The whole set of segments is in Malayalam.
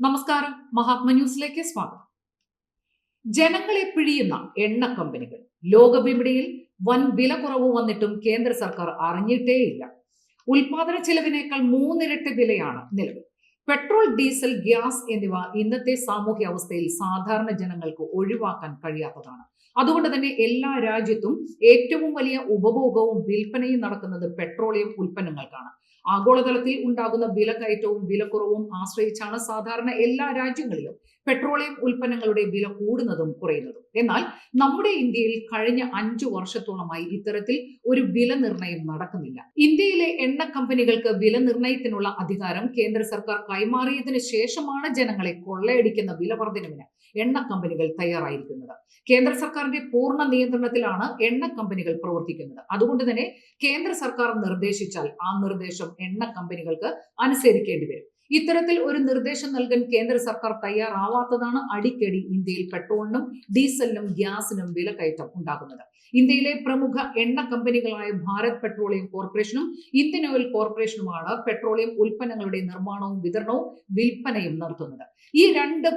നമസ്കാരം. മഹാത്മ ന്യൂസിലേക്ക് സ്വാഗതം. ജനങ്ങളെ പിഴിയുന്ന എണ്ണ കമ്പനികൾ. ലോകവിപണിയിൽ വൻ വില കുറവ് വന്നിട്ടും കേന്ദ്ര സർക്കാർ അറിഞ്ഞിട്ടേയില്ല. ഉൽപാദന ചെലവിനേക്കാൾ മൂന്നിരട്ടി വിലയാണ് നിലവിൽ. പെട്രോൾ ഡീസൽ ഗ്യാസ് എന്നിവ ഇന്നത്തെ സാമൂഹ്യ അവസ്ഥയിൽ സാധാരണ ജനങ്ങൾക്ക് ഒഴിവാക്കാൻ കഴിയാത്തതാണ്. അതുകൊണ്ട് തന്നെ എല്ലാ രാജ്യത്തും ഏറ്റവും വലിയ ഉപഭോഗവും വിൽപ്പനയും നടക്കുന്നത് പെട്രോളിയം ഉൽപ്പന്നങ്ങൾക്കാണ്. ആഗോളതലത്തിൽ ഉണ്ടാകുന്ന വിലക്കയറ്റവും വിലക്കുറവും ആശ്രയിച്ചാണ് സാധാരണ എല്ലാ രാജ്യങ്ങളിലും പെട്രോളിയം ഉൽപ്പന്നങ്ങളുടെ വില കൂടുന്നതും കുറയുന്നതും. എന്നാൽ നമ്മുടെ ഇന്ത്യയിൽ കഴിഞ്ഞ അഞ്ചു വർഷത്തോളമായി ഇത്തരത്തിൽ ഒരു വില നിർണയം നടക്കുന്നില്ല. ഇന്ത്യയിലെ എണ്ണ കമ്പനികൾക്ക് വില നിർണയത്തിനുള്ള അധികാരം കേന്ദ്ര സർക്കാർ കൈമാറിയതിനു ശേഷമാണ് ജനങ്ങളെ കൊള്ളയടിക്കുന്ന വില വർധനവിന് എണ്ണ കമ്പനികൾ തയ്യാറായിരിക്കുന്നത്. കേന്ദ്ര സർക്കാരിന്റെ പൂർണ നിയന്ത്രണത്തിലാണ് എണ്ണ കമ്പനികൾ പ്രവർത്തിക്കുന്നത്. അതുകൊണ്ട് തന്നെ കേന്ദ്ര സർക്കാർ നിർദ്ദേശിച്ചാൽ ആ നിർദ്ദേശം എണ്ണ കമ്പനികൾക്ക് അനുസരിക്കേണ്ടി വരും. ഇത്തരത്തിൽ ഒരു നിർദ്ദേശം നൽകാൻ കേന്ദ്ര സർക്കാർ തയ്യാറാവാത്തതാണ് അടിക്കടി ഇന്ത്യയിൽ പെട്രോളിനും ഡീസലിനും ഗ്യാസിനും കയറ്റം ഉണ്ടാകുന്നത്. ഇന്ത്യയിലെ പ്രമുഖ എണ്ണ കമ്പനികളായ ഭാരത് പെട്രോളിയം കോർപ്പറേഷനും ഇന്ത്യൻ ഓയിൽ കോർപ്പറേഷനുമാണ് പെട്രോളിയം ഉൽപ്പന്നങ്ങളുടെ നിർമ്മാണവും വിതരണവും വിൽപ്പനയും നടത്തുന്നത്. ഈ രണ്ട്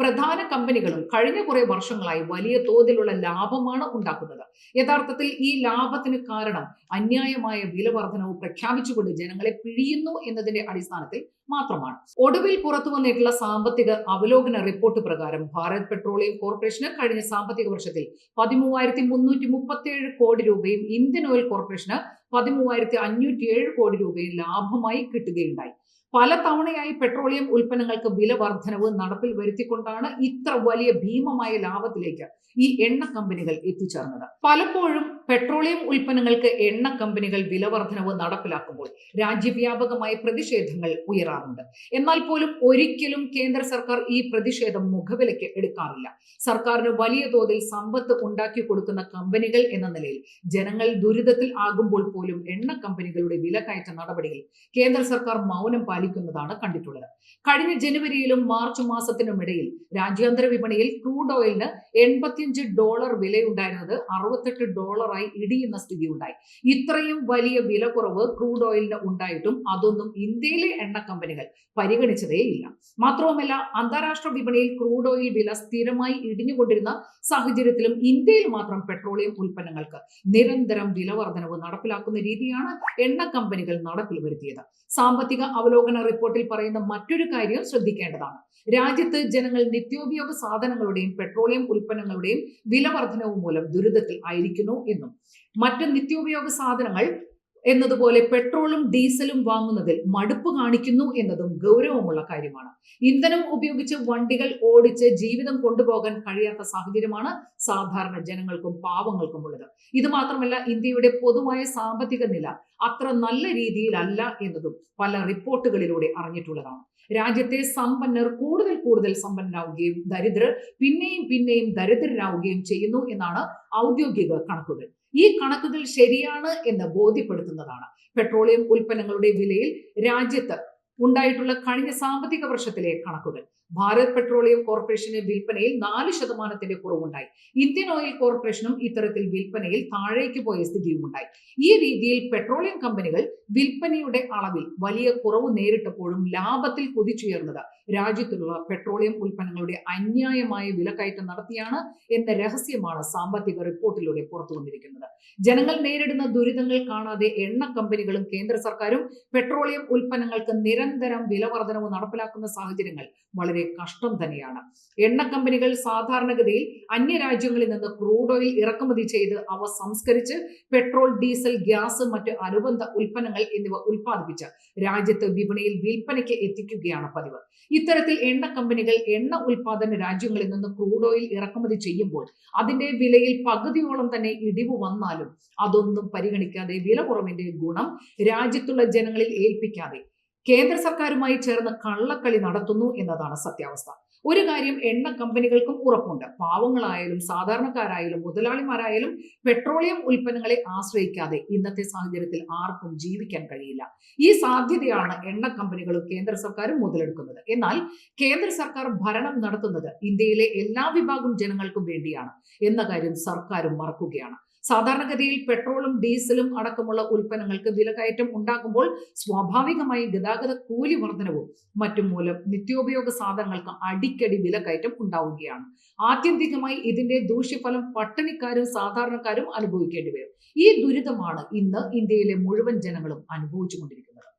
പ്രധാന കമ്പനികളും കഴിഞ്ഞ കുറെ വർഷങ്ങളായി വലിയ തോതിലുള്ള ലാഭമാണ് ഉണ്ടാക്കുന്നത്. യഥാർത്ഥത്തിൽ ഈ ലാഭത്തിന് കാരണം അന്യായമായ വില വർധനവ് പ്രഖ്യാപിച്ചുകൊണ്ട് ജനങ്ങളെ പിഴിയുന്നു എന്നതിന്റെ അടിസ്ഥാനത്തിൽ മാത്രമാണ്. ഒടുവിൽ പുറത്തു വന്നിട്ടുള്ള സാമ്പത്തിക അവലോകന റിപ്പോർട്ട് പ്രകാരം ഭാരത് പെട്രോളിയം കോർപ്പറേഷന് കഴിഞ്ഞ സാമ്പത്തിക വർഷത്തിൽ പതിമൂവായിരത്തി മുന്നൂറ്റി മുപ്പത്തി ഏഴ് കോടി രൂപയും ഇന്ത്യൻ ഓയിൽ കോർപ്പറേഷന് പതിമൂവായിരത്തി അഞ്ഞൂറ്റി ഏഴ് കോടി രൂപയും ലാഭമായി കിട്ടുകയുണ്ടായി. പല തവണയായി പെട്രോളിയം ഉൽപ്പന്നങ്ങൾക്ക് വില വർധനവ് നടപ്പിൽ വരുത്തിക്കൊണ്ടാണ് ഇത്ര വലിയ ഭീമമായ ലാഭത്തിലേക്ക് ഈ എണ്ണ കമ്പനികൾ എത്തിച്ചേർന്നത്. പലപ്പോഴും പെട്രോളിയം ഉൽപ്പന്നങ്ങൾക്ക് എണ്ണ കമ്പനികൾ വില വർധനവ് നടപ്പിലാക്കുമ്പോൾ രാജ്യവ്യാപകമായ പ്രതിഷേധങ്ങൾ ഉയരാറുണ്ട്. എന്നാൽ പോലും ഒരിക്കലും കേന്ദ്ര സർക്കാർ ഈ പ്രതിഷേധം മുഖവിലയ്ക്ക് എടുക്കാറില്ല. സർക്കാരിന് വലിയ തോതിൽ സമ്പത്ത് ഉണ്ടാക്കി കൊടുക്കുന്ന കമ്പനികൾ എന്ന നിലയിൽ ജനങ്ങൾ ദുരിതത്തിൽ ആകുമ്പോൾ പോലും എണ്ണ കമ്പനികളുടെ വിലക്കയറ്റ നടപടിയിൽ കേന്ദ്ര സർക്കാർ മൗനം പാലിക്കുന്നതാണ് കണ്ടിട്ടുള്ളത്. കഴിഞ്ഞ ജനുവരിയിലും മാർച്ച് മാസത്തിനുമിടയിൽ രാജ്യാന്തര വിപണിയിൽ ക്രൂഡ് ഓയിലിന് എൺപത്തിയഞ്ച് ഡോളർ വിലയുണ്ടായിരുന്നത് അറുപത്തെട്ട് ഡോളറായി ഇടിയുന്ന സ്ഥിതി ഉണ്ടായി ഇത്രയും വലിയ വില കുറവ് ക്രൂഡ് ഓയിലിന് ഉണ്ടായിട്ടും അതൊന്നും ഇന്ത്യയിലെ എണ്ണ കമ്പനികൾ പരിഗണിച്ചതേയില്ല മാത്രവുമല്ല അന്താരാഷ്ട്ര വിപണിയിൽ ക്രൂഡ് ഓയിൽ വില സ്ഥിരമായി ഇടിഞ്ഞുകൊണ്ടിരുന്ന സാഹചര്യത്തിലും ഇന്ത്യയിൽ മാത്രം പെട്രോളിയം ഉൽപ്പന്നങ്ങൾക്ക് നിരന്തരം വില വർധനവ് നടപ്പിലാക്കുന്ന രീതിയാണ് എണ്ണ കമ്പനികൾ നടപ്പിൽ വരുത്തിയത് സാമ്പത്തിക അവലോകന റിപ്പോർട്ടിൽ പറയുന്ന മറ്റൊരു കാര്യം ശ്രദ്ധിക്കേണ്ടതാണ്. രാജ്യത്ത് ജനങ്ങൾ നിത്യോപയോഗ സാധനങ്ങളുടെയും പെട്രോളിയം ഉൽപ്പന്നങ്ങളുടെയും വില വർധനവ് മൂലം ദുരിതത്തിൽ ആയിരിക്കുന്നു എന്നും. മറ്റ് നിത്യോപയോഗ സാധനങ്ങൾ എന്നതുപോലെ പെട്രോളും ഡീസലും വാങ്ങുന്നതിൽ മടുപ്പ് കാണിക്കുന്നു എന്നതും ഗൗരവമുള്ള കാര്യമാണ്. ഇന്ധനം ഉപയോഗിച്ച് വണ്ടികൾ ഓടിച്ച് ജീവിതം കൊണ്ടുപോകാൻ കഴിയാത്ത സാഹചര്യമാണ് സാധാരണ ജനങ്ങൾക്കും പാവങ്ങൾക്കും ഉള്ളത്. ഇത് മാത്രമല്ല ഇന്ത്യയുടെ പൊതുവായ സാമ്പത്തിക നില അത്ര നല്ല രീതിയിലല്ല എന്നതും പല റിപ്പോർട്ടുകളിലൂടെ അറിഞ്ഞിട്ടുള്ളതാണ്. രാജ്യത്തെ സമ്പന്നർ കൂടുതൽ കൂടുതൽ സമ്പന്നരാവുകയും ദരിദ്രർ പിന്നെയും പിന്നെയും ദരിദ്രരാവുകയും ചെയ്യുന്നു എന്നാണ് ഔദ്യോഗിക കണക്കുകൾ. ഈ കണക്കുകൾ ശരിയാണ് എന്ന് ബോധ്യപ്പെടുത്തുന്നതാണ്. പെട്രോളിയം ഉൽപ്പന്നങ്ങളുടെ വിലയിൽ രാജ്യത്ത് ഉണ്ടായിട്ടുള്ള കഴിഞ്ഞ സാമ്പത്തിക വർഷത്തിലെ കണക്കുകൾ. ഭാരത് പെട്രോളിയം കോർപ്പറേഷന് വിൽപ്പനയിൽ നാല് ശതമാനത്തിന്റെ കുറവുണ്ടായി. ഇന്ത്യൻ ഓയിൽ കോർപ്പറേഷനും ഇത്തരത്തിൽ വിൽപ്പനയിൽ താഴേക്ക് പോയ സ്ഥിതിയും ഉണ്ടായി ഈ രീതിയിൽ പെട്രോളിയം കമ്പനികൾ വിൽപ്പനയുടെ അളവിൽ വലിയ കുറവ് നേരിട്ടപ്പോഴും ലാഭത്തിൽ കുതിച്ചുയർന്നത് രാജ്യത്തുള്ള പെട്രോളിയം ഉൽപ്പന്നങ്ങളുടെ അന്യായമായ വിലക്കയറ്റം നടത്തിയാണ് എന്ന രഹസ്യമാണ് സാമ്പത്തിക റിപ്പോർട്ടിലൂടെ പുറത്തു വന്നിരിക്കുന്നത് ജനങ്ങൾ നേരിടുന്ന ദുരിതങ്ങൾ കാണാതെ എണ്ണ കമ്പനികളും കേന്ദ്ര സർക്കാരും പെട്രോളിയം ഉൽപ്പന്നങ്ങൾക്ക് നിരന്തരം വില വർധനവ് നടപ്പിലാക്കുന്ന സാഹചര്യങ്ങൾ വളരെ കഷ്ടം തന്നെയാണ്. എണ്ണ കമ്പനികൾ സാധാരണഗതിയിൽ അന്യരാജ്യങ്ങളിൽ നിന്ന് ക്രൂഡ് ഓയിൽ ഇറക്കുമതി ചെയ്ത് അവ സംസ്കരിച്ച് പെട്രോൾ ഡീസൽ ഗ്യാസ് മറ്റ് അനുബന്ധ ഉൽപ്പന്നങ്ങൾ എന്നിവ ഉൽപ്പാദിപ്പിച്ച് രാജ്യത്ത് വിപണിയിൽ വിൽപ്പനയ്ക്ക് എത്തിക്കുകയാണ് പതിവ്. ഇത്തരത്തിൽ എണ്ണ കമ്പനികൾ എണ്ണ ഉൽപാദന രാജ്യങ്ങളിൽ നിന്ന് ക്രൂഡ് ഓയിൽ ഇറക്കുമതി ചെയ്യുമ്പോൾ അതിന്റെ വിലയിൽ പകുതിയോളം തന്നെ ഇടിവ് വന്നാലും അതൊന്നും പരിഗണിക്കാതെ വില കുറവിന്റെ ഗുണം രാജ്യത്തുള്ള ജനങ്ങളിൽ ഏൽപ്പിക്കാതെ കേന്ദ്ര സർക്കാരുമായി ചേർന്ന് കള്ളക്കളി നടത്തുന്നു എന്നതാണ് സത്യാവസ്ഥ. ഒരു കാര്യം എണ്ണ കമ്പനികൾക്കും ഉറപ്പുണ്ട്. പാവങ്ങളായാലും സാധാരണക്കാരായാലും മുതലാളിമാരായാലും പെട്രോളിയം ഉൽപ്പന്നങ്ങളെ ആശ്രയിക്കാതെ ഇന്നത്തെ സാഹചര്യത്തിൽ ആർക്കും ജീവിക്കാൻ കഴിയില്ല. ഈ സാധ്യതയാണ് എണ്ണ കമ്പനികളും കേന്ദ്ര സർക്കാരും മുതലെടുക്കുന്നത്. എന്നാൽ കേന്ദ്ര സർക്കാർ ഭരണം നടത്തുന്നത് ഇന്ത്യയിലെ എല്ലാ വിഭാഗം ജനങ്ങൾക്കും വേണ്ടിയാണ്. എന്ന കാര്യം സർക്കാരും മറക്കുകയാണ്. സാധാരണഗതിയിൽ പെട്രോളും ഡീസലും അടക്കമുള്ള ഉൽപ്പന്നങ്ങൾക്ക് വിലകയറ്റം ഉണ്ടാകുമ്പോൾ സ്വാഭാവികമായി ഗതാഗത കൂലി വർധനവും മറ്റും മൂലം നിത്യോപയോഗ സാധനങ്ങൾക്ക് അടിക്കടി വിലകയറ്റം ഉണ്ടാവുകയാണ്. ആത്യന്തികമായി ഇതിന്റെ ദൂഷ്യഫലം പട്ടിണിക്കാരും സാധാരണക്കാരും അനുഭവിക്കേണ്ടി വരും. ഈ ദുരിതമാണ് ഇന്ന് ഇന്ത്യയിലെ മുഴുവൻ ജനങ്ങളും അനുഭവിച്ചുകൊണ്ടിരിക്കുന്നത്.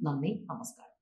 നന്ദി നമസ്കാരം.